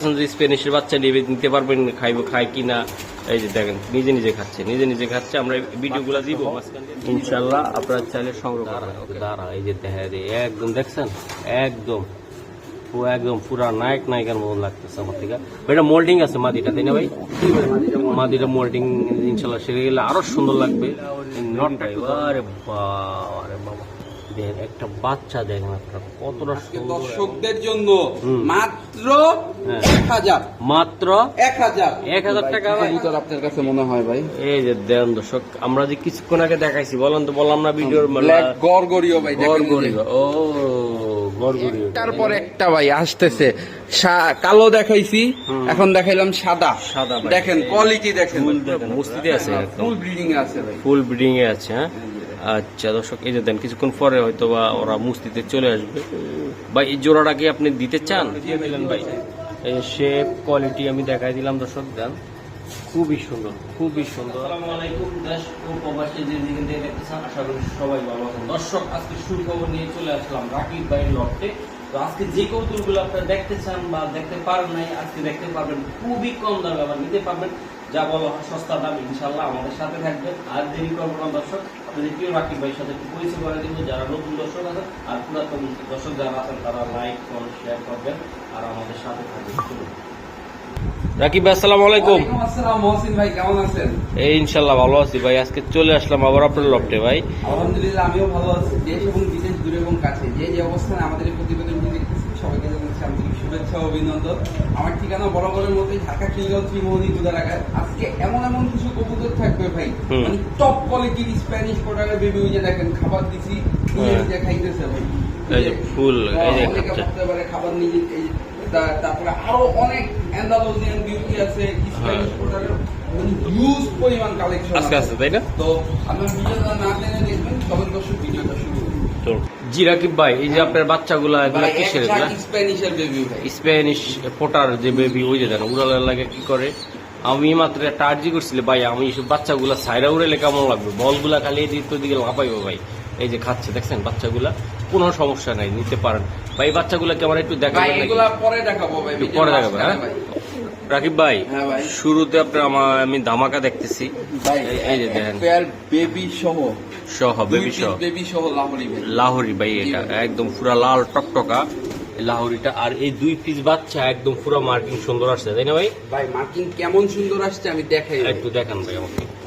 স্প্যানিশের বাচ্চা নিবে নিতে পারবেন খাইবো খায় কি না এই যে দেখেন নিজে নিজে খাচ্ছে নিজে নিজে খাচ্ছে আমরা ভিডিওগুলো দিব। ইনশাল্লাহ আপনারা চাইলে সংগ্রহ দাঁড়া এই যে দেখা একদম দেখছেন? একদম একদম পুরা নায়ক নায়িকার মতো লাগতেছে আমার থেকে। এটা মোল্ডিং আছে মাদিটা তাই না ভাই? মাদিটা মোল্ডিং ইনশাল্লাহ সেরে গেলে আরও সুন্দর লাগবে। নটটা আরে বাবা আরে বাবা। দেখেন একটা বাচ্চা দেখেন আপনার কতটা দর্শকদের জন্য মাত্র হ্যাঁ। এক হাজার। মাত্র এক হাজার। এক হাজার টাকা ভাই। কবুতর আপনার কাছে মনে হয় ভাই? এই যে দেন দর্শক আমরা যে কিছুক্ষণ আগে দেখাইছি বলেন তো বললাম না ভিডিওর ব্ল্যাক গড়গড়িও ভাই যে। ও তারপর একটা ভাই আসতেছে। সা- কালো দেখাইছি এখন দেখাইলাম সাদা। সাদা দেখেন কোয়ালিটি দেখেন। ফুল দেখেন। মুস্তিতে আছে ফুল ব্রিডিং আছে ফুল ব্রিডিং এ আছে হ্যাঁ। আচ্ছা দর্শক এই যে দেন কিছুক্ষণ পরে হয়তো বা ওরা মুস্তিতে চলে আসবে। ভাই এই জোড়াটা কি আপনি দিতে চান? দিয়ে দিলেন ভাই শেপ কোয়ালিটি আমি দেখাই দিলাম দর্শক দেন। খুবই সুন্দর খুবই সুন্দর। আসসালামু আলাইকুম দেশ ও প্রবাসী যে যেখান থেকে দেখতেছেন আশা করি সবাই ভালো আছেন। দর্শক আজকে সুখবর নিয়ে চলে আসলাম রাকিব ভাইয়ের লটে তো আজকে যে কৌতুকগুলো আপনারা দেখতে চান বা দেখতে পারেন নাই আজকে দেখতে পারবেন খুবই কম দামে আবার নিতে পারবেন। যা বলো সস্তা দাম ইনশাল্লাহ আমাদের সাথে থাকবেন আর দেরি করব না দর্শক। আপনাদের প্রিয় রাকিব ভাইয়ের সাথে একটু পরিচয় করে দিব যারা নতুন দর্শক আছেন আর পুরাতন দর্শক যারা আছেন তারা লাইক কমেন্ট শেয়ার করবেন আর আমাদের সাথে থাকবেন। চলুন। রাকিব ভাই আসসালামু আলাইকুম। আসসালাম মহসিন ভাই কেমন আছেন? এই ইনশাল্লাহ ভালো আছি ভাই আজকে চলে আসলাম আবার আপনার লফটে ভাই। আলহামদুলিল্লাহ আমিও ভালো আছি দেশ এবং বিদেশ দূরে এবং কাছে। যে যে অবস্থানে আমাদের এই শুভেচ্ছা অভিনন্দন। আমার ঠিকানা বরাবরের মতোই ঢাকা কিংগল ত্রিমোহনী গুদারাঘাট আজকে এমন এমন কিছু কবুতর থাকবে ভাই। মানে টপ কোয়ালিটির স্প্যানিশ প্রোডাক্টের বেবি ওই যে দেখেন খাবার দিছি হ্যাঁ। নিজে খাইতেছে ভাই। ফুল, খাবার নিজে তারপরে আরও অনেক অ্যান্ডালোজিয়ান বিউটি আছে স্প্যানিশ হ্যাঁ। প্রোডাক্টের মানে হিউজ পরিমাণ কালেকশন আজকে আছে তাই না? তো আপনার ভিডিওটা না জেনে দেখবেন তখন দর্শক ভিডিওটা শুরু করুন। তো জি রাকিব ভাই? এই যে আপনার বাচ্চাগুলা এগুলা কিসের স্প্যানিশের বেবি ভাই। স্প্যানিশ ফোটার যে বেবি ওই যে দেন উড়ালের লাগে কি করে? আমি মাত্র একটা আর্জি করছিল ভাই আমি এইসব বাচ্চাগুলা সাইরা উড়ালে কেমন লাগবে? বলগুলা খালি এদিক তো দিকে লাফাইবো ভাই। এই যে খাচ্ছে দেখছেন বাচ্চাগুলা? কোনো সমস্যা নাই নিতে পারেন। ভাই এই বাচ্চাগুলা আমার একটু দেখাবেন পরে দেখাবো ভাই পরে দেখাবে হ্যাঁ। রাকিব ভাই হ্যাঁ ভাই। শুরুতে আপনার আমি ধামাকা দেখতেছি। এই- এই যে দেখেন। পেয়ার বেবি সহ। সহ বেবি সহ। বেবি সহ লাহরি ভাই। লাহোরি ভাই এটা একদম পুরা লাল টকটকা লাহোরিটা। আর এই দুই পিস বাচ্চা একদম পুরো মার্কিং সুন্দর আসছে তাই না ভাই? ভাই মার্কিং কেমন সুন্দর আসছে আমি দেখাই। একটু দেখান ভাই আমাকে।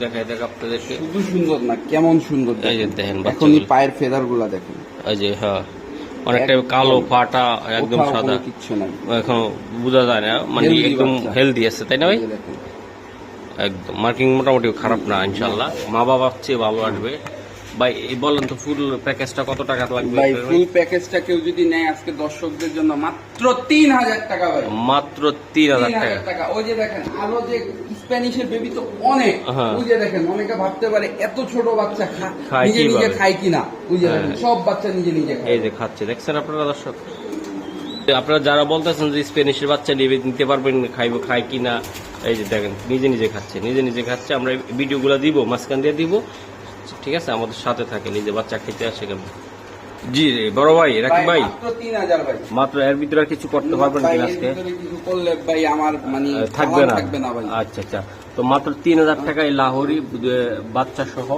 দেখাই দেখ আপনাদেরকে। শুধু সুন্দর না কেমন সুন্দর এই যে দেখেন। বাচ্চাগুলো। পায়ের ফেদারগুলা দেখেন। এই যে হ্যাঁ। অনেকটা কালো ফাটা একদম সাদা। এখন বোঝা যায় না মানে একদম হেলদি আছে তাই না ভাই। একদম মার্কিং মোটামুটি খারাপ না ইনশাল্লাহ মা বাবার চেয়ে ভালো আসবে। ভাই এই বলেন তো ফুল প্যাকেজটা কত টাকা লাগবে? ভাই ফুল প্যাকেজটা কেউ যদি নেয় আজকে দর্শকদের জন্য মাত্র তিন হাজার টাকা ভাই। মাত্র তিন হাজার টাকা। ওই যে দেখেন আরও যে স্প্যানিশের বেবি তো অনেক। হ্যাঁ। ওই যে দেখেন অনেকে ভাবতে পারে এত ছোট বাচ্চা নিজে নিজে খায় কিনা? দেখেন হ্যাঁ। সব বাচ্চা নিজে নিজে খায়। এই যে খাচ্ছে দেখছেন আপনারা দর্শক? আপনারা যারা বলতেছেন যে স্প্যানিশের বাচ্চা নিবে নিতে পারবেন খাইবো খায় কি না এই যে দেখেন নিজে নিজে খাচ্ছে নিজে নিজে খাচ্ছে। আমরা ভিডিওগুলো দিব মাঝখান দিয়ে দিব। ঠিক আছে আমাদের সাথে থাকে নিজে বাচ্চা খেতে আসে কেমন? জি বড় ভাই রাকি ভাই মাত্র ভাই। এর ভিতরে আর কিছু করতে পারবেন কিনা আজকে? ভাই আমার মানে থাকবে না। ভাই। আচ্ছা আচ্ছা। তো মাত্র তিন হাজার টাকায় লাহোরি বাচ্চা সহ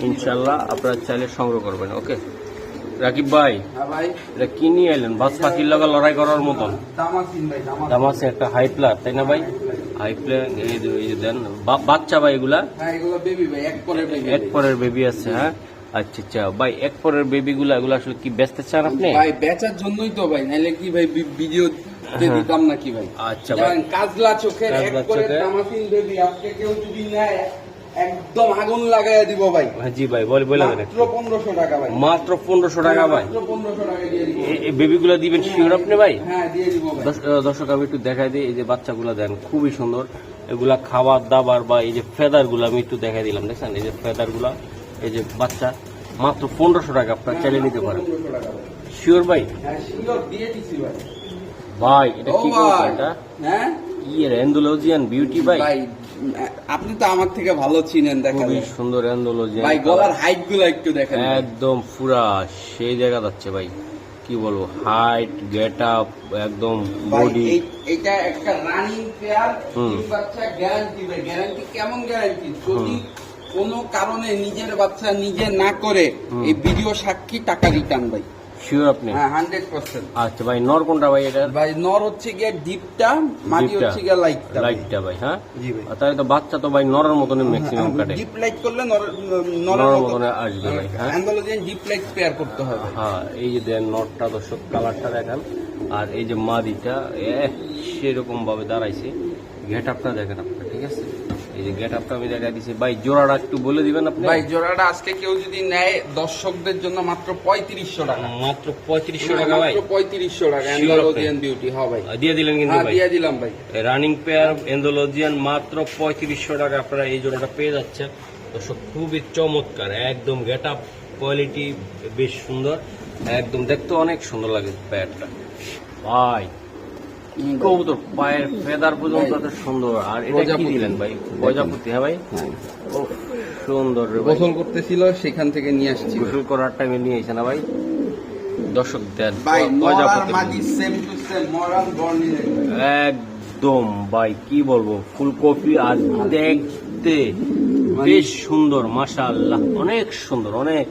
ইনশাল্লাহ আপনারা চাইলে সংগ্রহ করবেন ওকে? রাকিব ভাই হ্যাঁ এটা কি নিয়ে এলেন? বাস পাখির লগা লড়াই করার মতন। দামাসিন ভাই দামাসিন। একটা হাই প্লার তাই না ভাই? হাই এই দেন বাচ্চা ভাই এগুলা? হ্যাঁ ভাই এক পরের বেবি আছে হ্যাঁ? আচ্ছা আচ্ছা। ভাই এক পরের বেবি গুলা এগুলো আসলে কি বেচতে চান আপনি? ভাই বেচার জন্যই তো ভাই। কি ভাই ভিডিও হ্যাঁ। দিতাম না কি ভাই? আচ্ছা ভাই। কাজলা চোখের এক করে তামাসিন বেবি আজকে কেউ যদি নেয় একদম আগুন লাগাইয়া দিব ভাই। হ্যাঁ, জি ভাই বলে বলে দেন মাত্র পনেরোশো টাকা ভাই। মাত্র পনেরোশো টাকা ভাই। মাত্র টাকা দিয়ে দিব। এই- এই বেবি গুলা দিবেন শিওর আপনি ভাই? হ্যাঁ দিয়ে দিব ভাই। দর্শক আমি একটু দেখাই দিই। এই যে বাচ্চাগুলো দেন খুবই সুন্দর। এগুলা খাবার দাবার বা এই যে ফেদারগুলো আমি একটু দেখাই দিলাম দেখছেন? এই যে ফেদারগুলা এই যে বাচ্চা মাত্র পনেরোশো টাকা আপনার চাইলে নিতে পারেন। শিওর ভাই? হ্যাঁ ভাই। ভাই এটা কি এটা? হ্যাঁ? ইয়ে বিউটি ভাই। আপনি তো আমার থেকে ভালো চিনেন খুবই সুন্দর এন্ডোলজিয়ান ভাই গলার হাইটগুলো একটু দেখেন। একদম পুরা সেই জায়গা যাচ্ছে ভাই। কি বলব হাইট গেট আপ একদম বডি এইটা একটা রানিং। বাচ্চা গ্যারান্টি ভাই। গ্যারান্টি কেমন গ্যারান্টি যদি কোনো কারণে নিজের বাচ্চা নিজে না করে এই ভিডিও সাক্ষী টাকা রিটার্ন ভাই। শিওর আপনি? হ্যাঁ হান্ড্রেড পার্সেন্ট আচ্ছা ভাই নর কোনটা ভাই এটা? ভাই নর হচ্ছে গিয়ে ডিপটা মাটি। হচ্ছে গিয়ে লাইটটা লাইটটা ভাই হ্যাঁ? জি ভাই। তাহলে তো বাচ্চা তো ভাই নরের মতনই ম্যাক্সিমাম কাটে। ডিপ লাইট করলে নর- নরের মতনে মতো আসবে ভাই হ্যাঁ? অ্যান্ডালোজিয়ান ডিপ লাইট পেয়ার করতে হবে। হ্যাঁ এই যে দেন নটটা দর্শক কালারটা দেখান। আর এই যে মাদিটা এ সেরকম ভাবে দাঁড়াইছে। গেট আপটা দেখেন আপনার ঠিক আছে? এই যে গেট আপটা আমি দেখা দিছি। ভাই জোড়াটা একটু বলে দিবেন আপনি? ভাই জোড়াটা আজকে কেউ যদি নেয় দর্শকদের জন্য মাত্র পঁয়ত্রিশশো টাকা। মাত্র পঁয়ত্রিশশো টাকা ভাই। পঁয়ত্রিশশো টাকা বিউটি হ্যাঁ ভাই। দিয়ে দিলেন কিন্তু হ্যাঁ ভাই। দিয়ে দিলাম ভাই। রানিং পেয়ার মাত্র পঁয়ত্রিশশো টাকা। আপনারা এই জোড়াটা পেয়ে যাচ্ছেন। দর্শক খুবই চমৎকার। একদম গেট আপ কোয়ালিটি বেশ সুন্দর। একদম দেখতে অনেক সুন্দর লাগে পেয়ারটা ভাই কবুতর পায়ের ফেদার পর্যন্ত এত সুন্দর। আর এটা কি দিলেন ভাই? প্রজাপতি হ্যাঁ ভাই? সুন্দর রে ভাই। গোসল করতেছিল সেখান থেকে নিয়ে আসছি গোসল করার টাইমে নিয়ে এসে না ভাই? দর্শক দেন একদম ভাই কি বলব? ফুলকপি আর দেখতে মানে- বেশ সুন্দর মাশাআল্লাহ। অনেক সুন্দর অনেক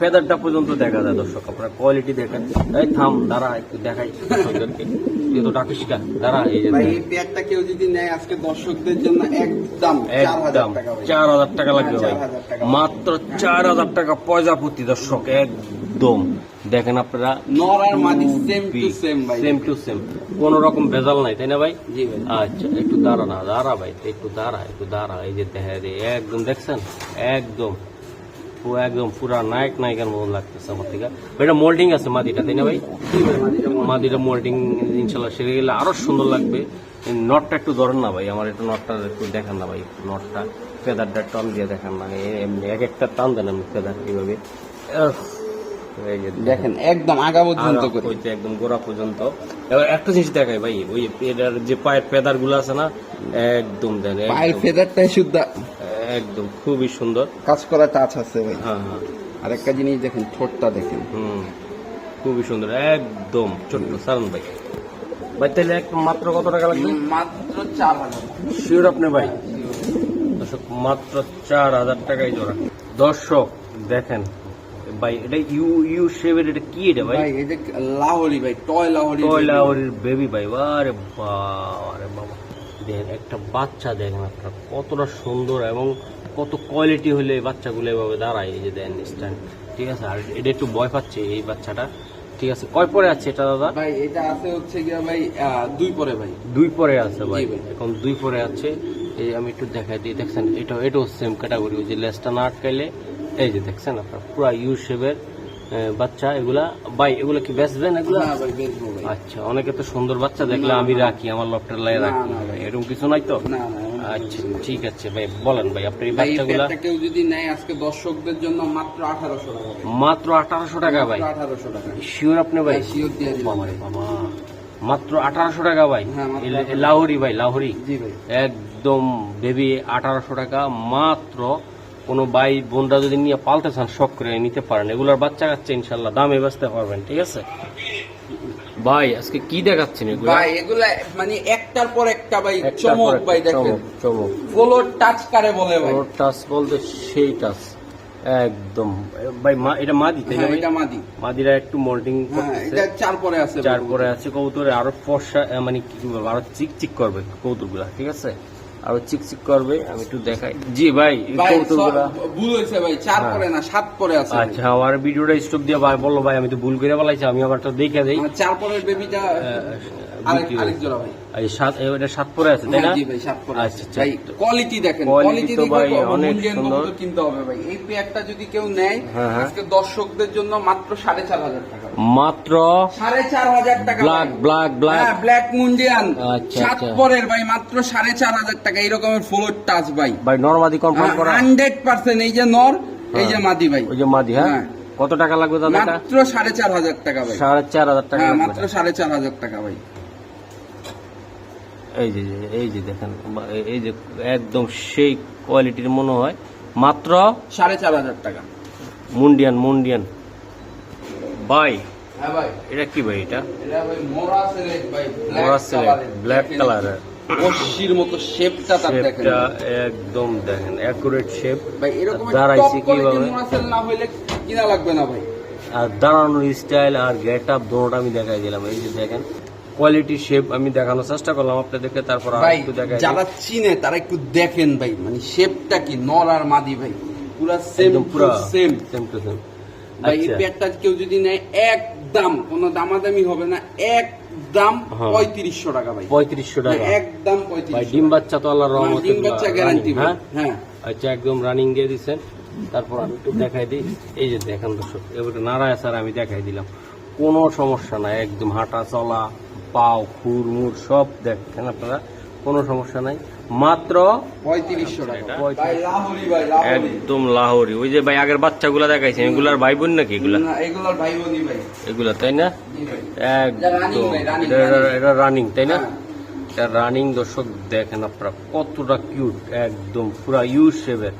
ফেদারটা পর্যন্ত দেখা যায় দর্শক আপনার কোয়ালিটি দেখেন। এই থাম দাঁড়া একটু দেখাই। দর্শকদেরকে তুই তো ডাকিস কা দাঁড়া এই যে এই পেয়ারটা কেউ যদি নেয় আজকে দর্শকদের জন্য একদম একদম চার হাজার টাকা লাগবে ভাই। চার হাজার টাকা। মাত্র চার হাজার টাকা প্রজাপতি দর্শক একদম। দেখেন আপনারা নর আর মাদি সেম টু সেম ভাই। সেম টু সেম কোন রকম ভেজাল নাই তাই না ভাই? জি ভাই। আচ্ছা একটু দাঁড়া না দাঁড়া ভাই একটু দাঁড়া একটু দাঁড়া। এই যে দেখা একদম দেখছেন? একদম। একদম পুরা নায়ক নায়িকার মতন লাগতেছে আমার থেকে। এটা মোল্ডিং আছে মাদিটা, তাই না ভাই? মাদিটা মোল্ডিং ইনশাল্লাহ সেরে গেলে আরও সুন্দর লাগবে। নটটা একটু ধরেন না ভাই, আমার একটু নটটা একটু দেখান না ভাই নটটা ফেদারটা টান দিয়ে দেখান না এমনি এক একটা টান দেন আমি ফেদার এইভাবে। দেখেন একদম আগা পর্যন্ত করে। একদম গোড়া পর্যন্ত। এবার একটা জিনিস দেখাই ভাই ওই এটার যে পায়ের পেদারগুলো আছে না একদম দেন পায়ের ফেদারটাই শুদ্ধ একদম খুবই সুন্দর। কাজ করা টাচ আছে ভাই। হ্যাঁ হ্যাঁ। আর একটা জিনিস দেখেন ঠোঁটটা দেখেন। হুম খুবই সুন্দর একদম ছোট্ট। সারুন ভাই। ভাই তাহলে মাত্র কত টাকা লাগবে? মাত্র চার হাজার। শিওর আপনি ভাই? দর্শক মাত্র চার হাজার টাকায় জোড়া। দর্শক দেখেন ভাই এটা ইউ ইউ শেভের এটা কি এটা ভাই এই লাহোরি ভাই টয় লাহোরি টয়লা ওর বেবি ভাই আরে বাবা আরে বাবা। দেখেন একটা বাচ্চা দেখেন আপনার কতটা সুন্দর এবং কত কোয়ালিটি হলে এই বাচ্চাগুলো এভাবে দাঁড়ায় এই যে দেন স্ট্যান্ড ঠিক আছে? আর এটা একটু ভয় পাচ্ছে এই বাচ্চাটা। ঠিক আছে? কয় পরে আছে এটা দাদা? ভাই এটা আছে হচ্ছে গিয়া ভাই দুই পরে ভাই। দুই পরে আছে ভাই। ভাই। এখন দুই পরে আছে। এই আমি একটু দেখাই দিই দেখছেন? এটা এটাও সেম ক্যাটাগরি ওই যে লেসটা না আটকাইলে এই যে দেখছেন আপনার পুরা ইউ শেপের বাচ্চা এগুলা ভাই এগুলা কি বেচবেন এগুলা? না ভাই বেচবো ভাই। আচ্ছা অনেকে তো সুন্দর বাচ্চা দেখলে আমি রাখি আমার লফটের লাই রাখি। এরকম কিছু নাই তো? না না আচ্ছা ঠিক আছে ভাই বলেন ভাই আপনি বাচ্চাগুলা কেউ যদি নেয় আজকে দর্শকদের জন্য মাত্র আঠারোশো টাকা ভাই। মাত্র আঠারোশো টাকা ভাই? আঠারোশো টাকা। শিওর আপনি ভাই? শিওর দিয়ে দিলাম বাবা মাত্র আঠারোশো টাকা ভাই? হ্যাঁ, মাত্র এ- 1800 লাহোরি ভাই লাহোরি। জি ভাই। একদম বেবি আঠারোশো টাকা মাত্র কোনো ভাই বোনরা যদি নিয়ে পালতে চান শখ করে নিতে পারেন। এগুলোর বাচ্চা কাচ্চা ইনশাল্লাহ দামে বেচতে পারবেন ঠিক আছে? ভাই আজকে কি দেখাচ্ছেন এগুলো? ভাই এগুলা মানে একটার পর একটা ভাই চমক ভাই দেখেন। চমক, ফলোর টাচ কারে বলে ভাই? ওর টাচ বলতে সেই টাচ একদম। ভাই মা এটা মাদি তাই না হ্যাঁ এটা মাদি। মাদিরা একটু মোল্ডিং হ্যাঁ করতেছে। এটা চার পরে আছে চার পরে আছে কবুতরে আরও ফর্সা মানে কি বলব আরও চিকচিক করবে কবুতরগুলা ঠিক আছে? আরও চিকচিক করবে আমি একটু দেখাই। জি ভাই ভুল হয়েছে ভাই চার হ্যাঁ। পরে না সাত পরে আছে আচ্ছা আমার ভিডিওটা স্টপ দিয়ে ভাই বলল ভাই আমি তো ভুল করে বলাইছি আমি আবার তো দেখে দেই। চার পরের বেবিটা সাত পরে আছে তাই না? আচ্ছা, আচ্ছা। কোয়ালিটি দেখেন কোয়ালিটি তো ভাই অনেক সুন্দর। কিনতে হবে ভাই। এই পেয়ারটা যদি কেউ নেয় হ্যাঁ, হ্যাঁ। আজকে দর্শকদের জন্য মাত্র সাড়ে চার হাজার টাকা। মাত্র সাড়ে চার হাজার টাকা ব্ল্যাক ব্ল্যাক ব্ল্যাক। হ্যাঁ ব্ল্যাক মুন্ডিয়ান আচ্ছা, সাত আচ্ছা। পরের ভাই মাত্র সাড়ে চার হাজার টাকা। এইরকমের ফ্লোর টাচ ভাই। ভাই নর্মাদি কনফার্ম করা। হান্ড্রেড পার্সেন্ট এই যে নর এই যে হ্যাঁ। মাদি ভাই। ওই যে মাদি হ্যাঁ? হ্যাঁ। কত টাকা লাগবে দাদা মাত্র সাড়ে চার হাজার টাকা ভাই। সাড়ে চার হাজার টাকা হ্যাঁ মাত্র সাড়ে চার হাজার টাকা ভাই। এই যে এই যে দেখেন এই- এই যে একদম সেই কোয়ালিটির মনে হয়। মাত্র সাড়ে চার হাজার টাকা। মুন্ডিয়ান মুন্ডিয়ান। বাই হ্যাঁ ভাই। এটা কি ভাই এটা? এটা ভাই মোরা ভাই black colour-এর। বসির মতো শেপটা তার দেখেন। শেপটা একদম দেখেন অ্যাকুরেট শেপ ভাই এরকম দাঁড়াইছে টপ কীভাবে? মোরা সেল না হইলে কিনা লাগবে না ভাই। আর দাঁড়ানোর স্টাইল আর গেট আপ দুটোটা আমি দেখাই দিলাম। এই যে দেখেন কোয়ালিটি শেপ আমি দেখানোর চেষ্টা করলাম আপনাদেরকে তারপর আর ভাই একটু দেখাই যারা চিনে তারা একটু দেখেন ভাই। মানে শেপটা কি নর আর মাদি ভাই। পুরা সেম পুরো সেম সেম টু সেম ভাই এই আচ্ছা। কেউ যদি নেয় একদম কোনো দামাদামি হবে না একদম হ্যাঁ। পঁয়ত্রিশশো টাকা ভাই। পঁয়ত্রিশশো টাকা। একদম পঁয়ত্রিশ ডিম বাচ্চা তো আল্লাহর রহমতে ডিম বাচ্চা গ্যারান্টি হ্যাঁ? হ্যাঁ। আচ্ছা একদম রানিং দিয়ে দিচ্ছেন তারপর আমি একটু দেখাই দিই। এই যে দেখেন দর্শক এবারে নারায় স্যার আমি দেখাই দিলাম। কোনো সমস্যা নাই একদম হাঁটা চলা পাও খুর মুর সব দেখেন আপনারা কোনো সমস্যা নাই। মাত্র পঁয়ত্রিশশো টাকা। এটা? ভাই লাহোরি ভাই লাহোরি। একদম লাহোরি। ওই যে ভাই আগের বাচ্চাগুলা দেখাইছেন এগুলার ভাই বোন নাকি এগুলা? না, এগুলোর ভাই বোনই ভাই। এগুলা তাই না? একদম। এটা- এটা- রানিং তাই না? হ্যাঁ। এটা রানিং দর্শক দেখেন আপনারা কতটা কিউট একদম পুরা ইউ শেপের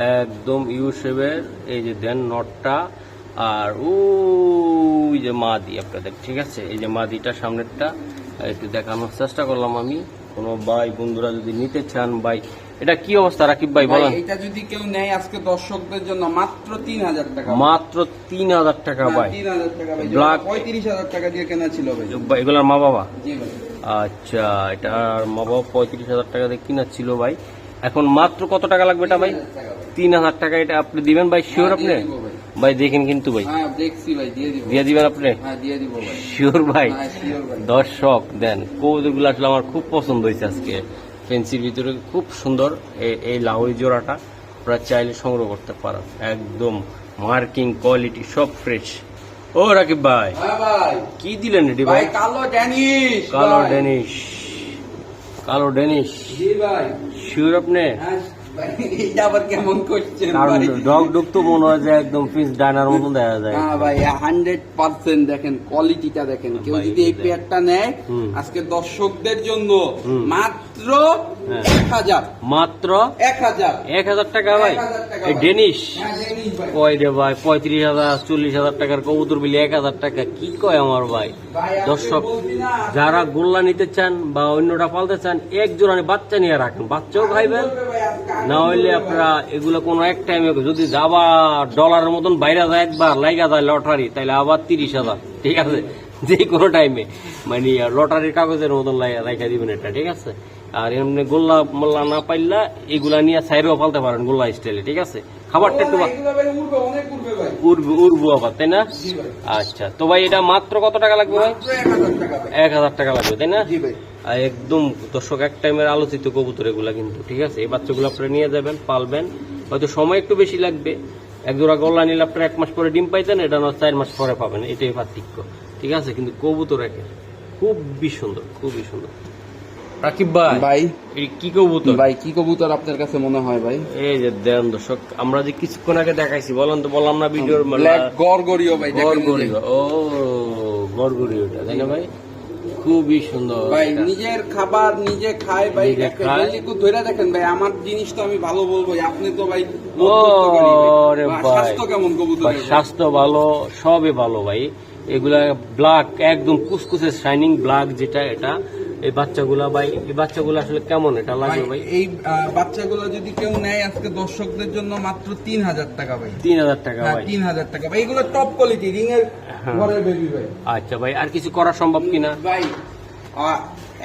একদম ইউ শেপের এই যে দেন নটটা আর ওই যে মাদি আপনাদের ঠিক আছে? এই যে মাদিটা সামনেরটা একটু দেখানোর চেষ্টা করলাম আমি। কোনো ভাই বন্ধুরা যদি নিতে চান ভাই এটা কি অবস্থা? রাকিব ভাই বলেন। এটা যদি কেউ নেয় আজকে দর্শকদের জন্য মাত্র তিন হাজার টাকা। মাত্র তিন হাজার টাকা ভাই। তিন হাজার টাকা ভাই Black- পঁয়ত্রিশ হাজার টাকা দিয়ে কেনা ছিল ভাই। এগুলার মা বাবা? আচ্ছা এটা মা বাবা পঁয়ত্রিশ হাজার টাকা দিয়ে কিনা ছিল ভাই। এখন মাত্র কত টাকা লাগবে এটা ভাই? 3,000 টাকা ভাই। তিন হাজার টাকা এটা আপনি দিবেন ভাই? শিওর হ্যাঁ, আপনি? ভাই। ভাই দেখেন কিন্তু ভাই। হ্যাঁ দেখছি ভাই দিয়ে দিব। দিয়ে দিবেন আপনি? হ্যাঁ দিয়ে দিব ভাই। শিওর ভাই। হ্যাঁ শিওর দর্শক দেন কৌতুকগুলো আসলে আমার খুব পছন্দ হয়েছে আজকে। ফেন্সির ভিতরে খুব সুন্দর এই- লাহোরি জোড়াটা। আপনারা চাইলে সংগ্রহ করতে পারেন। একদম মার্কিং কোয়ালিটি সব ফ্রেশ ও রাকিব ভাই কি দিলেন এটি ভাই ভাই? কালো ড্যানিশ কালো ভাই। ডেনিশ কালো জি ভাই। শিওর আপনি? হ্যাঁ ভাই আবার কেমন করছেন কারণ ভাই ডগ ডগ তো মনে হয় যে একদম পিস ডাইনার মতন দেখা যায় হ্যাঁ ভাই হান্ড্রেড পার্সেন্ট দেখেন কোয়ালিটিটা দেখেন কেউ যদি এই। পেয়ারটা নেয় আজকে দর্শকদের জন্য মাত্র। এক হাজার। মাত্র এক হাজার। এক হাজার টাকা ভাই। 1000 টাকা এই ভাই। ডেনিশ? হ্যাঁ। কয় রে ভাই? পঁয়ত্রিশ হাজার চল্লিশ হাজার টাকার কবুতর বিলি এক হাজার টাকা। কি কয় আমার ভাই? দর্শক যারা গোল্লা নিতে চান বা অন্যটা পালতে চান এক জোড়া বাচ্চা নিয়ে রাখেন। বাচ্চাও খাইবেন। না হইলে আপনারা এগুলো কোনো এক টাইমে যদি যাবা ডলারের মতন বাইরে যায় একবার লাইগা যায় লটারি তাহলে আবার তিরিশ হাজার। ঠিক আছে? যে কোনো টাইমে মানে লটারির কাগজের মতন লাইকা দিবেন এটা ঠিক আছে? আর এমনি গোল্লা মোল্লা না পাইলা এগুলা নিয়ে সাইডেও পালতে পারেন গোল্লা স্টাইলে ঠিক আছে? খাবারটা একটু উড়বে, উড়বে আবার তাই না? আচ্ছা তো ভাই এটা মাত্র কত টাকা লাগবে ভাই? মাত্র 1000 টাকা ভাই। এক হাজার টাকা লাগবে তাই না? আর একদম দর্শক এক টাইমের আলোচিত কবুতর এগুলা কিন্তু ঠিক আছে? এই বাচ্চাগুলো আপনারা নিয়ে যাবেন পালবেন। হয়তো সময় একটু বেশি লাগবে। এক জোড়া গল্লা নিলে আপনারা এক মাস পরে ডিম পাইতেন এটা না চার মাস পরে পাবেন এটাই পার্থক্য ঠিক আছে? কিন্তু কবুতর একে খুবই সুন্দর খুবই সুন্দর। রাকিব ভাই ভাই। কি কবুতর? ভাই কি কবুতর আপনার কাছে মনে হয় ভাই? এই যে দেন দর্শক আমরা যে কিছুক্ষণ আগে দেখাইছি বলেন তো বললাম না ভিডিওর ব্ল্যাক ভাই দেখেন এই যে। গড়গড়ি ও গড়গড়ি তাই না ভাই? খুবই সুন্দর ভাই নিজের খাবার নিজে খায় ভাই একটা ধরে দেখেন ভাই আমার জিনিস তো আমি ভালো বলব আপনি তো ভাই স্বাস্থ্য কেমন ভাই, কবুতরের স্বাস্থ্য ভালো সবই ভালো ভাই। এগুলা ব্ল্যাক একদম কুসকুসে শাইনিং ব্ল্যাক যেটা এটা এই বাচ্চাগুলা ভাই এই বাচ্চাগুলো আসলে কেমন এটা লাগবে ভাই? এই বাচ্চাগুলো যদি কেউ নেয় আজকে দর্শকদের জন্য মাত্র তিন হাজার টাকা ভাই। তিন হাজার টাকা হ্যাঁ ভাই। তিন হাজার টাকা ভাই। এগুলো টপ কোয়ালিটি রিং এর। ঘরের বেবি ভাই। আচ্ছা ভাই আর কিছু করা সম্ভব কিনা? ভাই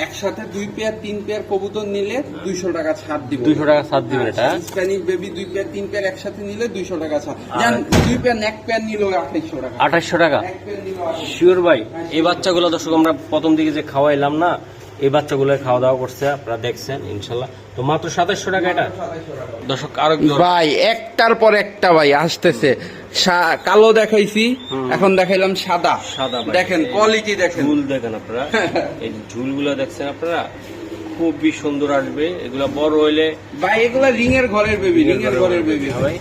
একসাথে দুই পেয়ার তিন পেয়ার কবুতর নিলে দুইশো টাকা ছাড় দিব। দুইশো টাকা সাত দিবেন এটা হ্যাঁ? স্প্যানিশ বেবি দুই পেয়ার তিন পেয়ার একসাথে নিলে দুইশো টাকা ছাড়। জান দুই পেয়ার নেক পেয়ার নিলেও আঠাইশশো টাকা। আঠাশশো টাকা? এক পেয়ার নিলেও 2800 শিওর ভাই এই বাচ্চাগুলো দর্শক আমরা প্রথম দিকে যে খাওয়াইলাম না এই বাচ্চাগুলো খাওয়া দাওয়া করছে আপনারা দেখছেন ইনশাল্লাহ। তো মাত্র সাতাশশো টাকা এটা? দর্শক আরও ভাই একটার পর একটা ভাই আসতেছে। কালো দেখাইছি এখন দেখাইলাম সাদা। সাদা দেখেন কোয়ালিটি দেখেন। ঝুল দেখেন আপনারা। এই ঝুলগুলো দেখছেন আপনারা? খুবই সুন্দর আসবে। এগুলা বড় হইলে ভাই এগুলা রিং এর ঘরের বেবি রিং এর ঘরের বেবি ভাই।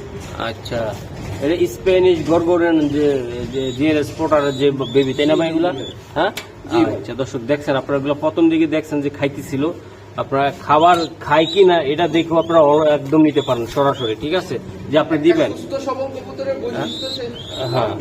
আচ্ছা। এটা স্প্যানিশ গরগরেন যে জিএনএস স্পোর্টারের যে বেবি তাই না ভাই এগুলা? হ্যাঁ? আচ্ছা দর্শক দেখছেন আপনারা এগুলো প্রথম দিকে দেখছেন যে খাইতেছিল। আপনারা খাবার খায় কি না এটা দেখেও আপনারা একদম নিতে পারেন সরাসরি ঠিক আছে? যে আপনি দিবেন। হ্যাঁ।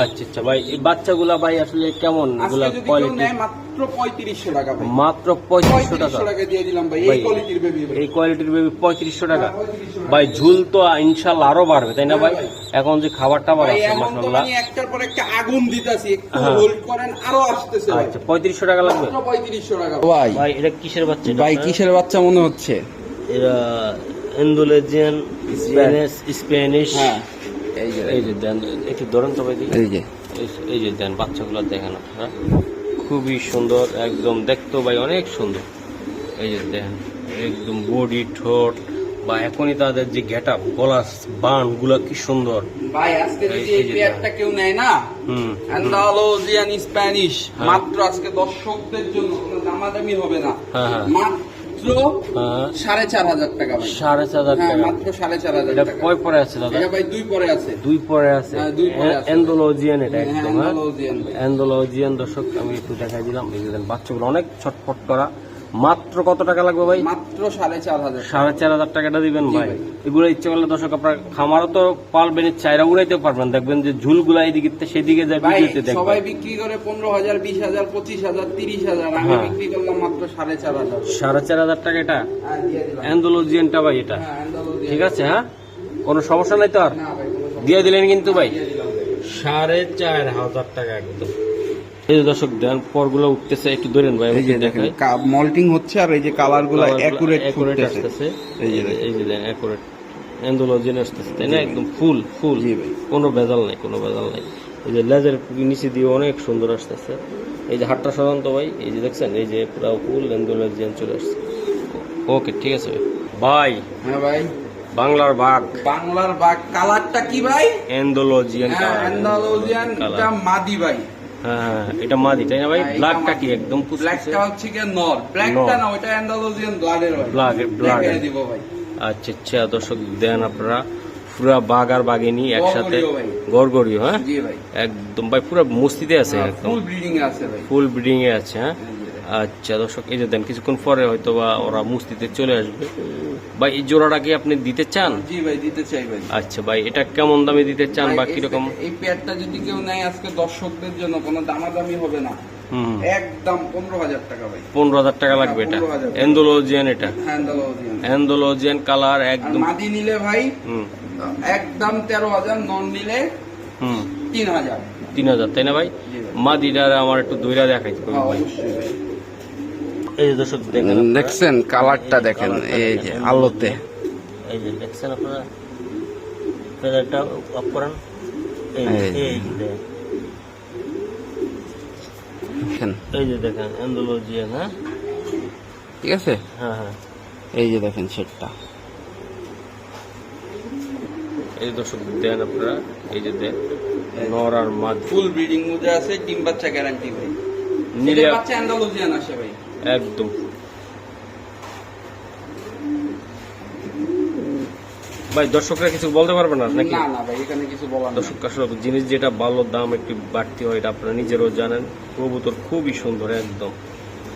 আচ্ছা আচ্ছা ভাই এই বাচ্চাগুলা ভাই আসলে কেমন? এগুলা কোয়ালিটি মাত্র পঁয়ত্রিশশো টাকা ভাই। মাত্র পঁয়ত্রিশশো টাকা। পঁয়ত্রিশশো টাকা দিয়ে দিলাম ভাই ভাই, এই কোয়ালিটির বেবি এই কোয়ালিটির বেবি পঁয়ত্রিশশো টাকা। 3500 ভাই ঝুল তো ইনশাল্লাহ আরও বাড়বে তাই না ভাই? হ্যাঁ, এখন যে খাবার টাবার ভাই আছে মানে একটার পর একটা আগুন দিতাছি একটু হ্যাঁ। হোল্ড করেন আরও আসতেছে আচ্ছা পঁয়ত্রিশশো টাকা লাগবে? মাত্র পঁয়ত্রিশশো টাকা। ভাই ভাই এটা কিসের বাচ্চা? ভাই? কিসের বাচ্চা মনে হচ্ছে? এরা ইন্দোনেশিয়ান স্প্যানিশ স্প্যানিশ হ্যাঁ। এই যে এই যে দেন একটু ধরেন এই যে। এই- এই যে দেন বাচ্চাগুলো দেখেন আপনারা। খুবই সুন্দর একদম দেখতো ভাই অনেক সুন্দর। এই যে দেখেন একদম বডি ঠোঁট বা এখনই তাদের যে গেট আপ গলা বানগুলা কি সুন্দর। ভাই আজকে যদি এই এই যে পেয়ারটা কেউ নেয় না অ্যান্ডালোজিয়ান স্প্যানিশ। মাত্র আজকে দর্শকদের জন্য কোনো দামাদামি হবে না। হ্যাঁ, হ্যাঁ। মাত্র হ্যাঁ। সাড়ে চার হাজার টাকা সাড়ে চার হাজার হ্যাঁ টাকা। মাত্র সাড়ে চার হাজার টাকা। কয় পরে আছে দাদা? এটা ভাই দুই পরে আছে। দুই পরে আছে। হ্যাঁ, এটা একদম এন্ডোলজিয়ান দর্শক আমি একটু দেখাই দিলাম। এই বাচ্চাগুলো অনেক ছটফট করা। মাত্র কত টাকা লাগবে ভাই? মাত্র সাড়ে চার হাজার সাড়ে চার হাজার টাকাটা দিবেন ভাই। এগুলো ইচ্ছে করলে দর্শক আপনার খামারও তো পারবেন চাইরা উড়াইতে পারবেন। দেখবেন যে ঝুলগুলা এইদিকে সেদিকে যায় দেখবেন। সবাই বিক্রি করে পনেরো হাজার বিশ হাজার পঁচিশ হাজার তিরিশ হাজার। আমি হ্যাঁ। বিক্রি করলাম মাত্র সাড়ে চার হাজার। সাড়ে চার হাজার টাকা এটা? হ্যাঁ, অ্যান্ডোলজিয়ানটা ভাই এটা। হ্যাঁ, ঠিক আছে হ্যাঁ? কোনো সমস্যা নাই তো আর? দিয়ে দিলেন কিন্তু ভাই। সাড়ে চার হাজার টাকা একদম। এই যে দর্শক দেন পরগুলো উঠতেছে একটু ধরেন ভাই এই যে দেখেন মল্টিং হচ্ছে আর এই যে কালারগুলো একুরেট অ্যাকুরেট আসতেছে। এই যে এই যে দেন অ্যাকুরেট এন্ডোলজিন আসতেছে তাই না? একদম ফুল ফুল কোনো ভেজাল নাই কোনো ভেজাল নাই। এই যে লেজার নিচে দিয়ে অনেক সুন্দর আসতেছে। এই যে হাটটা সাধারণত ভাই এই যে দেখছেন এই যে পুরো ফুল এন্ডোলজিয়ান চলে আসছে। ওকে ঠিক আছে ভাই। হ্যাঁ ভাই। বাংলার বাঘ। বাংলার বাঘ কালারটা কি ভাই? এন্ডোলজিয়ান হ্যাঁ অ্যান্ডালোজিয়ান মাদি ভাই। হ্যাঁ হ্যাঁ, এটা মাদি তাই না ভাই? হ্যাঁ, ব্ল্যাকটা কি একদম ব্ল্যাকটা হচ্ছে কি নর। ব্ল্যাকটা না ওটা অ্যান্ডালোজিয়ান ব্লাডের ভাই ব্ল্যাক দিব ভাই। আচ্ছা আচ্ছা দর্শক দেন আপনারা। পুরা বাঘ আর বাঘিনী একসাথে। গড়গড়ি হ্যাঁ? একদম ভাই পুরো মস্তিতে আছে একদম। ফুল ব্রিডিং এ আছে ভাই। ফুল ব্রিডিং এ আছে হ্যাঁ। আচ্ছা দর্শক এই যে দেন কিছুক্ষণ পরে হয়তো বা ওরা মুস্তিতে চলে আসবে। ভাই এই জোড়াটা কি আপনি দিতে চান? জি ভাই দিতে চাই ভাই। আচ্ছা ভাই এটা কেমন দামে দিতে চান বা কীরকম? এই পেয়ারটা যদি কেউ নেয় আজকে দর্শকদের জন্য কোনো দামাদামি হবে না। হুম। একদম পনেরো হাজার টাকা ভাই। পনেরো হাজার টাকা লাগবে এটা? 15,000 এটা? অ্যান্ডালোজিয়ান কালার একদম মাদি নিলে ভাই হুম। একদম তেরো হাজার নন নিলে তিন হাজার। তিন হাজার তাই না ভাই? মাদিটার আমার একটু দইরা দেখাইতে হবে হ্যাঁ, ভাই। এই যে দর্শক দেখেন দেখছেন কালারটা দেখেন এই যে আলোতে। এই যে দেখছেন আপনারা? ফেদারটা অফ করেন। এই দেখেন। এই যে দেখেন হ্যাঁ ঠিক আছে? হ্যাঁ হ্যাঁ। এই যে দেখেন সেটটা এই দর্শক দেন আপনারা। এই যে দেন নর আর মাদ ফুল ব্রিডিং মুদ্রা আছে ডিম বাচ্চা গ্যারান্টি ভাই। নিলে নিলে বাচ্চা অ্যান্ডালোজিয়ান আসে ভাই। একদম। ভাই দর্শকরা কিছু বলতে পারবে না নাকি? না না ভাই এখানে কিছু বলার দর্শক আসলে জিনিস যেটা ভালো দাম একটু বাড়তি হয় এটা আপনারা নিজেরও জানেন। কবুতর খুবই সুন্দর একদম।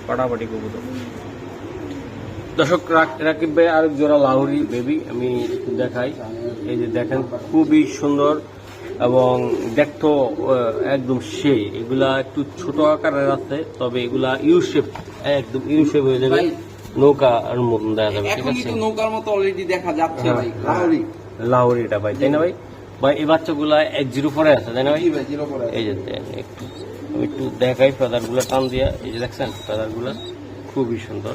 পাটাপাটি কবুতর। দর্শক রাকিব ভাই আরেক জোড়া লাহোরি বেবি আমি একটু দেখাই। এই যে দেখেন খুবই সুন্দর। এবং দেখতো একদম সে এগুলা একটু ছোট আকারের আছে তবে এগুলা ইউ শেপ একদম ইউ শেপ হয়ে যাবে ভাই, নৌকা আর মতন দেখা যাবে ঠিক আছে? নৌকার মতো অলরেডি দেখা যাচ্ছে হ্যাঁ, ভাই হ্যাঁ। লাহোরি। লাহোরিটা ভাই তাই না ভাই? ভাই এই বাচ্চাগুলা এক জিরো ফোরে আছে তাই না ভাই? এই যে একটু আমি একটু দেখাই ফেদারগুলা টান দিয়া এই যে দেখছেন ফেদারগুলা খুবই সুন্দর।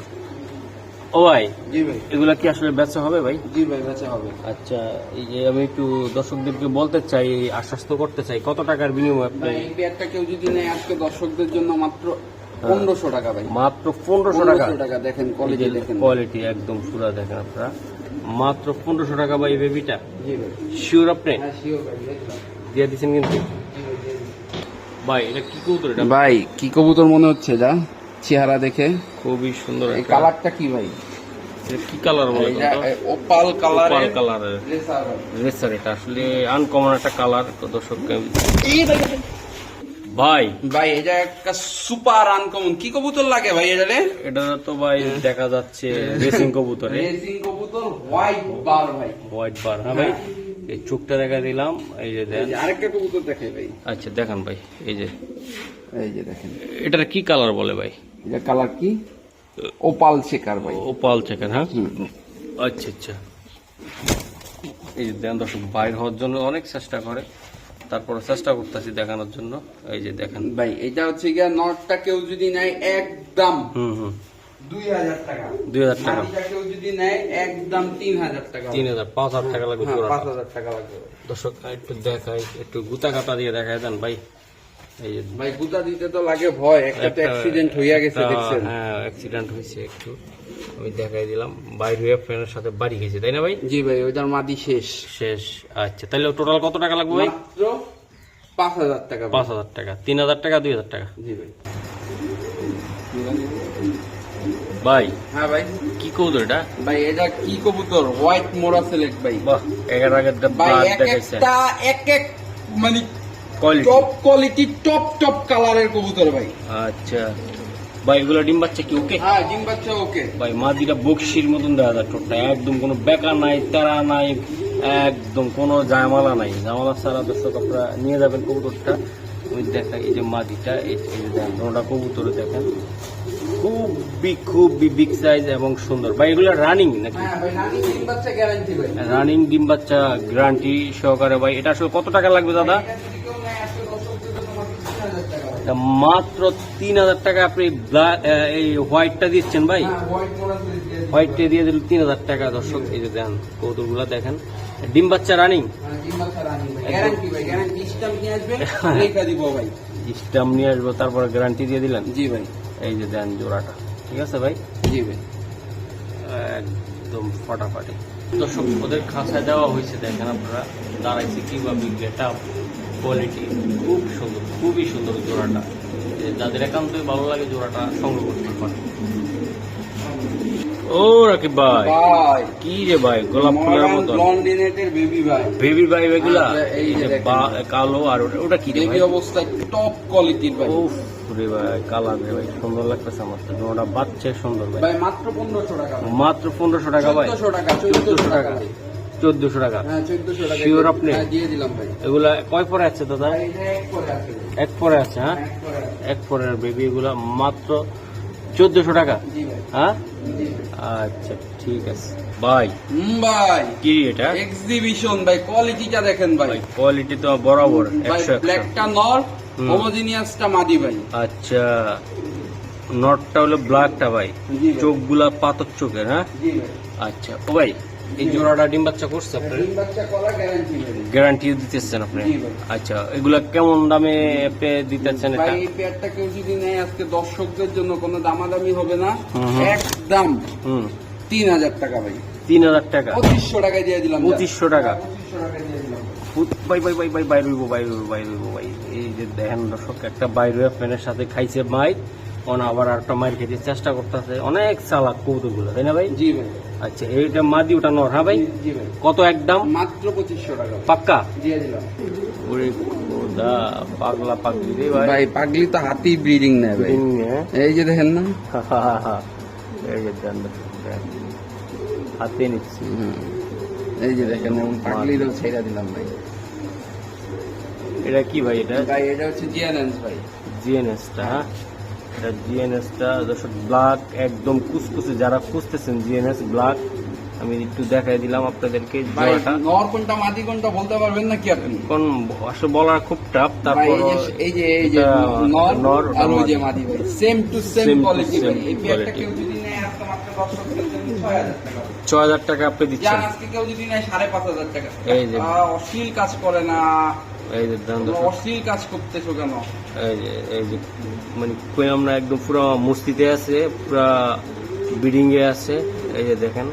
ও ভাই জি ভাই। এগুলা কি আসলে বেচা হবে ভাই? জি ভাই বেচা হবে। আচ্ছা এই যে আমি একটু দর্শকদেরকে বলতে চাই আশ্বস্ত করতে চাই কত টাকার বিনিময়ে আপনি ভাই এই পেয়ারটা কেউ যদি নেয় আজকে দর্শকদের জন্য মাত্র পনেরোশো টাকা ভাই। মাত্র পনেরোশো টাকা? টাকা দেখেন কোয়ালিটি দেখেন। কোয়ালিটি একদম পুরা দেখেন আপনারা। মাত্র পনেরোশো টাকা ভাই বেবিটা শিওর আপনি? হ্যাঁ। দিয়ে দিচ্ছেন কিন্তু? ভাই, ভাই এটা কি কবুতর এটা? ভাই কি কবুতর মনে হচ্ছে যা চেহারা দেখে। খুবই সুন্দর এই কালারটা কি ভাই? কি কালার বলে ওপাল লাল কালারের কালারের। রেসার এটা আসলে আনকমন একটা কালার তো দর্শক ভাই ভাই। এটা একটা সুপার আনকমন কি কবুতর লাগে ভাই এটা এটা তো ভাই দেখা যাচ্ছে রেসিং কবুতরে। রেসিং কবুতর হোয়াইট বার ভাই। হোয়াইট বার হ্যাঁ ভাই। এই চোখটা দেখা দিলাম এই যে যে আরেকটা কবুতর দেখাই ভাই। আচ্ছা দেখান ভাই এই যে। এই যে দেখেন। এটার কি কালার বলে ভাই? এটা কালার কি? ওপাল শেখার ভাই। ও পাল চেকেন হ্যাঁ। আচ্ছা আচ্ছা। এই যে দেন দর্শক বাইর হওয়ার জন্য অনেক চেষ্টা করে তারপরে চেষ্টা করতেছি দেখানোর জন্য। এই যে দেখেন। ভাই এটা হচ্ছে গিয়া নটটা কেউ যদি নেয় একদম হুম হুম। দুই হাজার টাকা। দুই হাজার টাকা। কেউ যদি নেয় একদম তিন হাজার টাকা তিন হাজার পাঁচ হাজার টাকা লাগবে হ্যাঁ। পাঁচ হাজার টাকা লাগবে। দর্শক একটু দেখাই একটু গুতা কাটা দিয়ে দেখাই দেন ভাই। ভাই গুতা দিতে তো লাগে ভয় একটা তো অ্যাক্সিডেন্ট হইয়া গেছে দেখছেন? হ্যাঁ অ্যাক্সিডেন্ট হয়েছে একটু। আমি দেখাই দিলাম বাইরে হয়ে ফ্রেন্ডের সাথে বাড়ি গেছে তাই না ভাই? জি ভাই ওইটার মাটি শেষ। শেষ আচ্ছা তাহলে টোটাল কত টাকা লাগবে ভাই? পাঁচ হাজার টাকা। পাঁচ হাজার টাকা তিন হাজার টাকা দুই হাজার টাকা? জি ভাই। ভাই হ্যাঁ ভাই। কি কৌতো এটা? ভাই এটা কি কবুতর? হোয়াইট মোরা সিলেক্ট ভাই। বাহ এগারো আগের ভাই এক একটা এক এক মানে টপ কোয়ালিটি টপ টপ কালারের কবুতর ভাই। আচ্ছা। ভাই এগুলো ডিম বাচ্চা কি ওকে? হ্যাঁ ডিম বাচ্চা ওকে। ভাই মাদিটা বক্সির মতন দেখা যায় টোটটা একদম কোনো বেকা নাই তেরা নাই একদম কোনো জায়মালা নাই। জামালা ছাড়া দর্শক আপনারা নিয়ে যাবেন কবুতরটা। ওই দেখা এই যে মাদিটা এই দেখেন ওটা কবুতর দেখেন। খুবই খুবই বিগ সাইজ এবং সুন্দর। ভাই এগুলো রানিং নাকি? হ্যাঁ রানিং ডিম বাচ্চা গ্যারান্টি সহকারে। ভাই এটা আসলে কত টাকা লাগবে দাদা? মাত্র তিন হাজার টাকা আপনি এই হোয়াইটটা দিচ্ছেন ভাই? হ্যাঁ হোয়াইট দিয়ে হোয়াইটটা দিয়ে দিল তিন হাজার টাকা দর্শক এই যে দেখেন কৌতুকগুলো দেখেন। ডিম বাচ্চা রানিং? হ্যাঁ, স্টাম্প নিয়ে আসব তারপরে গ্যারান্টি দিয়ে দিলেন? জি ভাই। এই যে দেন জোড়াটা ঠিক আছে ভাই? জি ভাই। একদম ফাটাফাটি। দর্শক ওদের খাঁচায় দেওয়া হয়েছে দেখেন আপনারা দাঁড়াইছে কীভাবে গেট আপ। কোয়ালিটি খুব সুন্দর খুবই সুন্দর জোড়াটা। যাদের একান্তই ভালো লাগে জোড়াটা সংগ্রহ করতে পারে ও রাকিব ভাই। কি রে ভাই গোলাপ ফুলের ব্লন্ডিনেটের বেবি ভাই। বেবি ভাই এগুলা? এই যে কালো আর ওটা- কি রে ভাই? অবস্থায় টপ কোয়ালিটির ভাই। উফ রে ভাই কালার রে ভাই সুন্দর লাগতেছে আমার তো। ওটা বাচ্চা সুন্দর ভাই। ভাই মাত্র পনেরোশো টাকা। মাত্র পনেরোশো টাকা ভাই। চোদ্দশো টাকা চোদ্দশো চোদ্দশো টাকা টাকা। ভাই। চোদ্দশো টাকা। হ্যাঁ চোদ্দশো আপনি? এগুলা কয় পরে আছে দাদা? এক পরে আছে। হ্যাঁ? এক পরের বেবি এগুলা মাত্র চোদ্দশো টাকা? হ্যাঁ? আচ্ছা ঠিক আছে। ভাই ভাই। কি এটা? এক্সিবিশন ভাই। কোয়ালিটিটা দেখেন ভাই। কোয়ালিটি তো বরাবর ব্ল্যাকটা নর হোমোজিনিয়াসটা মাদি ভাই। আচ্ছা নটটা হলো ব্ল্যাকটা ভাই। চোখগুলা পাতর চোখের হ্যাঁ? আচ্ছা ও ভাই এই জোড়াটা ডিম বাচ্চা করছে আপনার? ডিম বাচ্চা করা গ্যারান্টি গ্যারান্টি দিতেছেন আপনি? আচ্ছা এগুলা কেমন দামে আপনি দিতেছেন এটা? এই পেয়ারটা কেউ যদি নেয় আজকে দর্শকদের জন্য কোনো দামাদামি হবে না। একদম হুম। তিন হাজার টাকা ভাই। তিন হাজার টাকা? পঁচিশশো টাকায় দিয়ে দিলাম পঁচিশশো টাকা? পঁচিশশো টাকায় দিয়ে দিলাম। ফুট- ভাই ভাই ভাই ভাই বাইর হইব বাইর হইব বাইর হইব ভাই। এই যে দেখেন দর্শক একটা বাইর হয়ে ফ্যানের সাথে খাইছে মাইর অন আবার একটা মাইর খেতে চেষ্টা করতেছে। অনেক চালাক কৌতুকগুলো তাই না ভাই? জি ভাই। আচ্ছা এইটা মাদি ওটা নর হ্যাঁ ভাই? জি ভাই। কত একদম মাত্র পঁচিশশো টাকা। পাক্কা? দিয়ে দিলাম ওরে খোদা পাগলা পাগলি রে ভাই। ভাই পাগলি তো হাতি ব্রিডিং নেয় ভাই। হ্যাঁ? এই যে দেখেন না? এই যে। হাতে নিচ্ছি। এই যে দেখেন পাগলিরও ছেড়ে দিলাম ভাই। এটা কি ভাই এটা? ভাই এটা হচ্ছে জিএনএস ভাই। জিএনএসটা হ্যাঁ? এটা জিএনএসটা দর্শক ব্ল্যাক একদম কুচকুচে যারা খুঁজতেছেন জিএনএস ব্ল্যাক আমি একটু দেখাই দিলাম আপনাদেরকে নর কোনটা মাদি কোনটা বলতে পারবেন নাকি আপনি? কোন আসলে বলা খুব টাফ তারপর এই যে এই যে নর নর, আর ওই যে মাদি। ভাই সেম টু সেম কোয়ালিটি ভাই। এই পেয়ারটা কেউ যদি নেয় মাত্র টাকা। ছয় হাজার টাকা আপনি দিচ্ছেন। আজকে কেউ যদি নেয় সাড়ে পাঁচ হাজার টাকা। এই যে। অশ্লীল কাজ করে না এই যে কাজ করতেছো কেন? এই যে মানে কইলাম না একদম পুরো মস্তিতে আছে পুরা আছে। এই যে দেখেন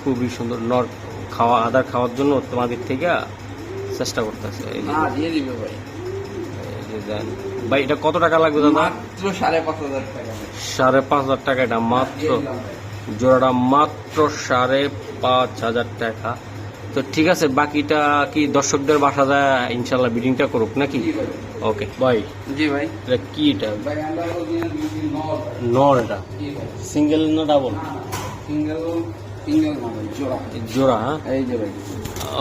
খুবই সুন্দর নর খাওয়া আদার খাওয়ার জন্য তোমাদের থেকে চেষ্টা করতেছে। এই যে দিবে ভাই। এটা কত টাকা লাগবে দাদা? মাত্র সাড়ে পাঁচ হাজার টাকা। সাড়ে পাঁচ হাজার টাকা এটা মাত্র। জোড়াটা মাত্র সাড়ে পাঁচ হাজার টাকা। তো ঠিক আছে বাকিটা কি দর্শকদের বাসা যায় ইনশাল্লাহ বিডিংটা করুক নাকি? ওকে ভাই জি ভাই। এটা কি এটা? নর এটা সিঙ্গেল না ডাবল সিঙ্গেল সিঙ্গেল জোড়া। জোড়া হ্যাঁ? এই যে ভাই।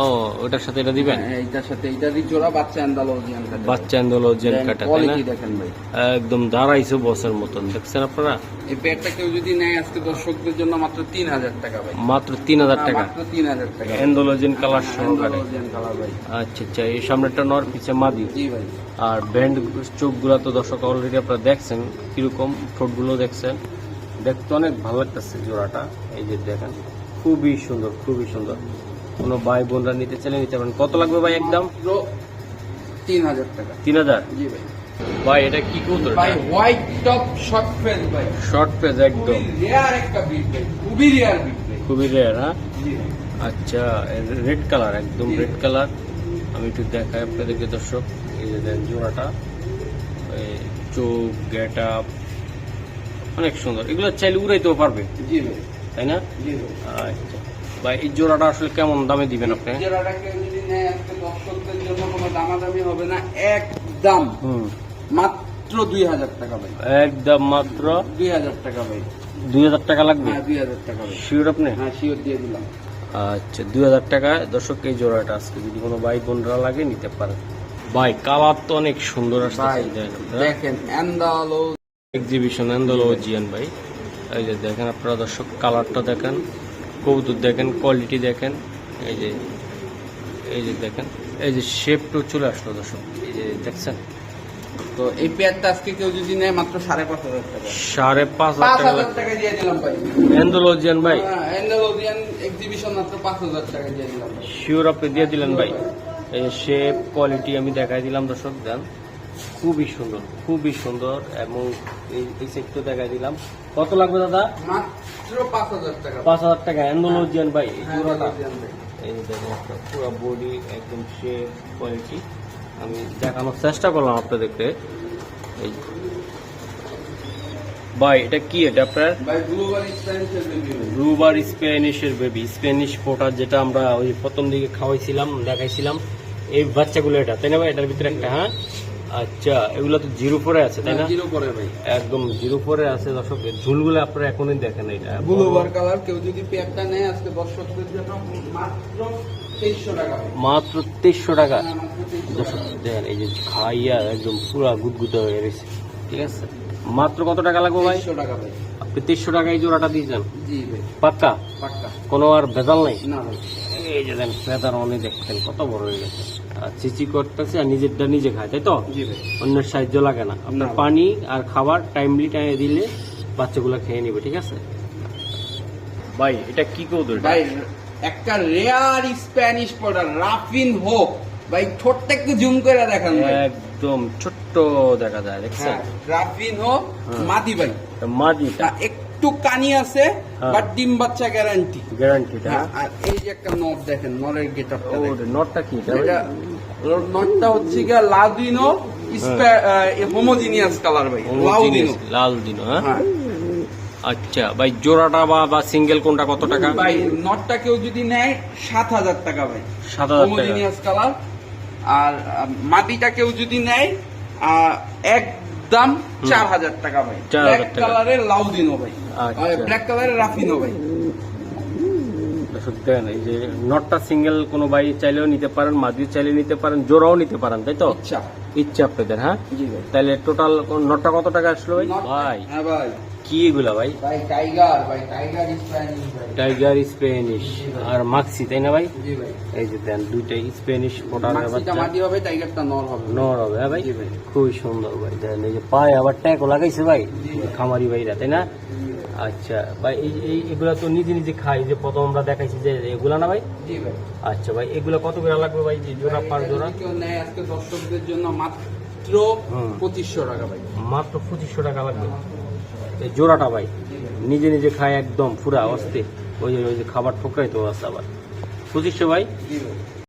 ও ওটার সাথে এটা দিবেন? হ্যাঁ, এইটার সাথে এইটারই জোড়া বাচ্চা আন্দালোজিয়ান কাটে। বাচ্চা জেন কাটা তাই না? দেখেন ভাই। একদম দাঁড়াইছে বসের মতন দেখছেন আপনারা? এই পেয়ারটা কেউ যদি নেয় আজকে দর্শকদের জন্য মাত্র তিন হাজার টাকা ভাই। মাত্র তিন হাজার টাকা? মাত্র তিন হাজার টাকা। এন্ডোলজিন কালার সহকারে। আন্দালোজিয়ান কালার ভাই। আচ্ছা আচ্ছা এই সামনেটা নর পিছে মাদি। জি ভাই। আর ব্যান্ড চোখগুলো তো দর্শক অলরেডি আপনারা দেখছেন কীরকম ঠোঁটগুলো দেখছেন। দেখতে অনেক ভালো লাগতেছে জোড়াটা এই যে দেখেন। খুবই সুন্দর খুবই সুন্দর। কোনো ভাই বোনরা নিতে চাইলে নিতে পারেন। কত লাগবে ভাই একদম? তিন হাজার টাকা। তিন হাজার জি ভাই। ভাই এটা কি ভাই হোয়াইট টপ শর্ট ফেস ভাই। শর্ট পেজ একদম। রেয়ার একটা বিট ভাই খুবই রেয়ার বিট খুবই রেয়ার হ্যাঁ? আচ্ছা রেড কালার একদম রেড কালার আমি একটু দেখাই আপনাদেরকে দর্শক এই যে জোড়াটা। চোখ গেট আপ অনেক সুন্দর। এগুলো চাইলে উড়াইতেও পারবে। তাই না? আচ্ছা। ভাই এই জোড়াটা আসলে কেমন দামে দিবেন আপনি? জোড়াটাকে যদি নেয় আজকে দর্শকদের জন্য কোনো দামাদামি হবে না একদম। হুম। মাত্র দুই হাজার টাকা ভাই। একদম মাত্র দুই হাজার টাকা ভাই। দুই হাজার টাকা লাগবে? হ্যাঁ দুই হাজার টাকা শিওর আপনি? হ্যাঁ শিওর দিয়ে দিলাম। আচ্ছা দুই হাজার টাকা। দর্শক এই জোড়াটা আজকে যদি কোনো ভাই বোনরা লাগে নিতে পারেন ভাই কালার তো অনেক সুন্দর আসছে দেখেন এক্সিবিশন এন্ডোলজিয়ান ভাই। এই যে দেখেন আপনারা দর্শক কালারটা দেখেন। কৌতুক দেখেন কোয়ালিটি দেখেন। এই যে এই যে দেখেন এই যে শেপটাও চলে আসলো দর্শক এই যে দেখছেন? তো এই পেয়ারটা আজকে কেউ যদি নেয় মাত্র সাড়ে পাঁচ হাজার টাকা। সাড়ে পাঁচ হাজার টাকা দিয়ে দিলাম ভাই। এন্ডোলজিয়ান ভাই। অ্যান্ডালোজিয়ান এক্সিবিশন মাত্র পাঁচ হাজার টাকা দিয়ে দিলাম শিওর আপনি দিয়ে দিলেন ভাই। এই শেপ কোয়ালিটি আমি দেখাই দিলাম দর্শক দেন। খুবই সুন্দর খুবই সুন্দর এবং এই এই সেটটা দেখাই দিলাম। কত লাগবে দাদা? মাত্র পাঁচ হাজার টাকা। পাঁচ হাজার টাকা। এন্ডোলজিয়ান ভাই এই হ্যাঁ, জোড়াটা এই দেখেন পুরো বডি একদম শেপ কোয়ালিটি আমি দেখানোর চেষ্টা করলাম আপনাদেরকে। এই ভাই এটা কি এটা আপনার? ব্লুবার রুবার স্প্যানিশের বেবি স্প্যানিশ পোটার যেটা আমরা ওই প্রথম দিকে খাওয়াইছিলাম দেখাইছিলাম। এই বাচ্চাগুলো এটা তাই না ভাই? এটার ভিতরে একটা হ্যাঁ? আচ্ছা এগুলো তো জিরো পরে আছে তাই না? জিরো করে ভাই। একদম জিরো পরে আছে দর্শক ঝুলগুলো আপনারা এখনই দেখেন এটা। ব্লুবার কালার কেউ যদি পেয়ারটা নেয় আজকে দর্শকদের জন্য মাত্র ভাই মাত্র তেইশশো টাকা। হ্যাঁ, মাত্র 2300 দর্শক দেখেন এই যে খাইয়া একদম পুরা গুদগুদ হয়ে গেছে। ঠিক আছে? মাত্র কত টাকা লাগবে ভাই? 2300 টাকা ভাই। আপনি তেইশশো টাকা এই জোড়াটা দিয়েছেন পাক্কা? পাক্কা। কোনো আর ভেজাল নাই? না এই যে দেন ফেদার অনেক দেখছেন কত বড় হয়ে গেছে। চিচি করতেছে আর নিজেরটা নিজে খায় তাই তো? অন্যের সাহায্য লাগে না। আপনার পানি আর খাবার টাইমলি টাইমে দিলে বাচ্চাগুলো খেয়ে নিবে ঠিক আছে? ভাই এটা কি কৌদল ভাই একটা রেয়ার স্প্যানিশ পাউডার রাফিন হোক ভাই ঠোঁটটা একটু জুম করে দেখান একদম ছোট্ট দেখা যায় দেখছেন? হ্যাঁ রাফিন হোক হ্যাঁ। মাদি ভাই। মাদিটা একটু কানি আছে হ্যাঁ। বাট ডিম বাচ্চা গ্যারান্টি গ্যারান্টিটা আর এই যে একটা নট দেখেন নরের গেট আপটা নটটা কি এটা? নটটা হচ্ছে গিয়া লাউদিনো হোমোজিনিয়াস কালার ভাই লাউদিনো Homogeneous, লাল দিনো হ্যাঁ? হ্যাঁ। আচ্ছা ভাই জোড়াটা বা বা সিঙ্গেল কোনটা কত টাকা? ভাই নটটা কেউ যদি নেয় সাত হাজার টাকা ভাই। সাত হাজার হোমোজিনিয়াস কালার আর মাটিটা কেউ যদি নেয় একদম চার হাজার টাকা ভাই। ব্ল্যাক কালারের লাউদিনো ভাই। ব্ল্যাক কালারের রাফিনো ভাই। দর্শক দেখেন এই যে নটটা সিঙ্গেল কোনো ভাই চাইলেও নিতে পারেন মাদিও চাইলে নিতে পারেন জোড়াও নিতে পারেন তাই তো? আচ্ছা ইচ্ছা আপনাদের হ্যাঁ? তাহলে টোটাল নটটা কত টাকা আসলো ভাই? ভাই। হ্যাঁ ভাই। কি এগুলা ভাই? টাইগার ভাই টাইগার স্প্যানিশ টাইগার আর মাক্সি তাই না ভাই? জি ভাই। এই যে দেন দুইটাই স্পেনিশ পোটার মাক্সিটা বাচ্চা। মাটি হবে টাইগারটা নর হবে। নর হবে হ্যাঁ ভাই? খুবই সুন্দর ভাই দেন এই যে পায়ে আবার ট্যাগও লাগাইছে ভাই। খামারি ভাইরা তাই না? আচ্ছা ভাই এই এই এগুলা তো নিজে নিজে খাই যে প্রথম আমরা দেখাইছি যে এগুলা না ভাই? জি ভাই। আচ্ছা ভাই এগুলা কত করে লাগবে ভাই যে জোড়া পার জোড়া? কেউ নেয় আজকে দর্শকদের জন্য মাত্র পঁচিশশো টাকা ভাই। মাত্র পঁচিশশো টাকা লাগবে? এই জোড়াটা ভাই নিজে নিজে খায় একদম পুরা অস্থির। ওই যে ওই যে খাবার ঠোকরাই তো আছে আবার। পঁচিশশো ভাই? জি ভাই।